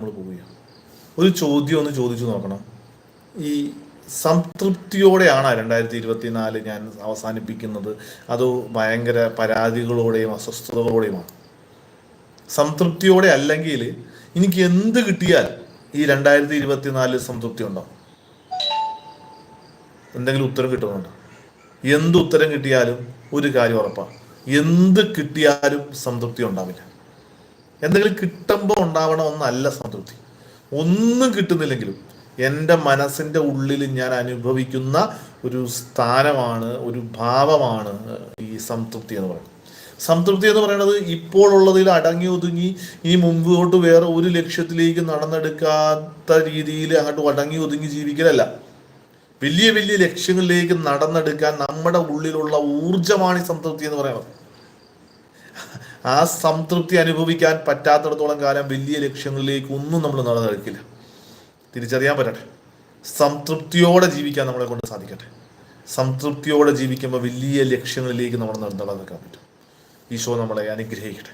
നമ്മൾ പോവുകയാണ്. ഒരു ചോദ്യം ഒന്ന് ചോദിച്ചു നോക്കണം. ഈ സംതൃപ്തിയോടെയാണ് രണ്ടായിരത്തി ഇരുപത്തി നാല് ഞാൻ അവസാനിപ്പിക്കുന്നത്? അത് ഭയങ്കര പരാതികളോടെയും അസ്വസ്ഥതകളോടെയുമാണ്? സംതൃപ്തിയോടെ അല്ലെങ്കിൽ എനിക്ക് എന്ത് കിട്ടിയാൽ ഈ രണ്ടായിരത്തി ഇരുപത്തിനാലിൽ സംതൃപ്തി ഉണ്ടോ? എന്തെങ്കിലും ഉത്തരം കിട്ടുന്നുണ്ടോ? എന്ത് ഉത്തരം കിട്ടിയാലും ഒരു കാര്യം ഉറപ്പാണ് എന്ത് കിട്ടിയാലും സംതൃപ്തി ഉണ്ടാവില്ല. എന്തെങ്കിലും കിട്ടുമ്പോൾ ഉണ്ടാവണം ഒന്നല്ല സംതൃപ്തി. ഒന്നും കിട്ടുന്നില്ലെങ്കിലും എന്റെ മനസ്സിന്റെ ഉള്ളിൽ ഞാൻ അനുഭവിക്കുന്ന ഒരു സ്ഥാനമാണ് ഒരു ഭാവമാണ് ഈ സംതൃപ്തി എന്ന് പറയുന്നത്. സംതൃപ്തി എന്ന് പറയുന്നത് ഇപ്പോൾ ഉള്ളതിൽ അടങ്ങി ഒതുങ്ങി ഇനി മുമ്പോട്ട് വേറെ ഒരു ലക്ഷ്യത്തിലേക്ക് നടന്നെടുക്കാത്ത രീതിയിൽ അങ്ങോട്ട് അടങ്ങി ഒതുങ്ങി ജീവിക്കലല്ല. വലിയ വലിയ ലക്ഷ്യങ്ങളിലേക്ക് നടന്നെടുക്കാൻ നമ്മുടെ ഉള്ളിലുള്ള ഊർജമാണ് ഈ സംതൃപ്തി എന്ന് പറയുന്നത്. ആ സംതൃപ്തി അനുഭവിക്കാൻ പറ്റാത്തിടത്തോളം കാലം വലിയ ലക്ഷ്യങ്ങളിലേക്ക് ഒന്നും നമ്മൾ നടന്നെടുക്കില്ല തിരിച്ചറിയാൻ പറ്റട്ടെ. സംതൃപ്തിയോടെ ജീവിക്കാൻ നമ്മളെ കൊണ്ട് സാധിക്കട്ടെ. സംതൃപ്തിയോടെ ജീവിക്കുമ്പോൾ വലിയ ലക്ഷ്യങ്ങളിലേക്ക് നമ്മൾ നടന്നെടുക്കാൻ പറ്റും. ഈശോ നമ്മളെ അനുഗ്രഹിക്കട്ടെ.